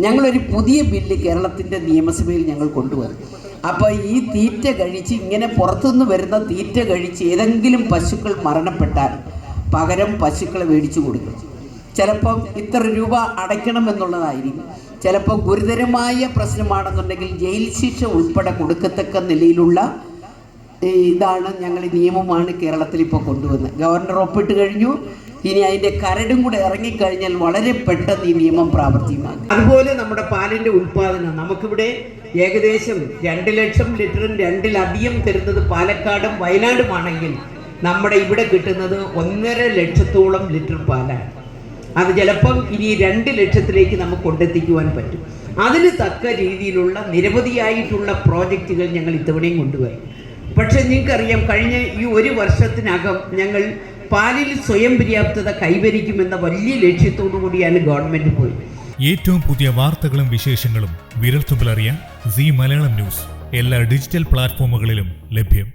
ഞങ്ങളൊരു പുതിയ ബില്ല് കേരളത്തിന്റെ നിയമസഭയിൽ ഞങ്ങൾ കൊണ്ടുവന്നു. അപ്പോൾ ഈ തീറ്റ കഴിച്ച് ഇങ്ങനെ പുറത്തുനിന്ന് വരുന്ന തീറ്റ കഴിച്ച് ഏതെങ്കിലും പശുക്കൾ മരണപ്പെട്ടാൽ പകരം പശുക്കളെ മേടിച്ചു കൊടുക്കും. ചിലപ്പം ഇത്ര രൂപ അടയ്ക്കണമെന്നുള്ളതായിരിക്കും ചിലപ്പോൾ ഗുരുതരമായ പ്രശ്നമാണെന്നുണ്ടെങ്കിൽ ജയിൽ ശിക്ഷ ഉൾപ്പെടെ കൊടുക്കത്തക്ക നിലയിലുള്ള ഇതാണ് ഞങ്ങൾ നിയമമാണ് കേരളത്തിൽ ഇപ്പോൾ കൊണ്ടുവന്നത്. ഗവർണർ ഒപ്പിട്ട് കഴിഞ്ഞു. ഇനി അതിന്റെ കരടും കൂടെ ഇറങ്ങിക്കഴിഞ്ഞാൽ വളരെ പെട്ടെന്ന് ഈ നിയമം പ്രാവർത്തികമാകും. അതുപോലെ നമ്മുടെ പാലിന്റെ ഉൽപ്പാദനം. നമുക്കിവിടെ ഏകദേശം രണ്ട് ലക്ഷം ലിറ്ററും രണ്ടിലധികം തരുന്നത് പാലക്കാടും വയനാടുമാണെങ്കിൽ നമ്മുടെ ഇവിടെ കിട്ടുന്നത് ഒന്നര ലക്ഷത്തോളം ലിറ്റർ പാലാണ്. അത് ചിലപ്പം ഇനി രണ്ട് ലക്ഷത്തിലേക്ക് നമുക്ക് കൊണ്ടെത്തിക്കുവാൻ പറ്റും. അതിന് തക്ക രീതിയിലുള്ള നിരവധിയായിട്ടുള്ള പ്രോജക്റ്റുകൾ ഞങ്ങൾ ഇത്തവണയും കൊണ്ടുപോയി പക്ഷേ നിങ്ങൾക്കറിയാം കഴിഞ്ഞ ഈ ഒരു വർഷത്തിനകം ഞങ്ങൾ പാലിൽ സ്വയം പര്യാപ്തത കൈവരിക്കുമെന്ന വലിയ ലക്ഷ്യത്തോടു കൂടിയാണ് ഗവൺമെന്റ് പോയി ഏറ്റവും പുതിയ വാർത്തകളും വിശേഷങ്ങളും വിരൽത്തുമ്പിലറിയാൻ സി മലയാളം ന്യൂസ്. എല്ലാ ഡിജിറ്റൽ പ്ലാറ്റ്ഫോമുകളിലും ലഭ്യം.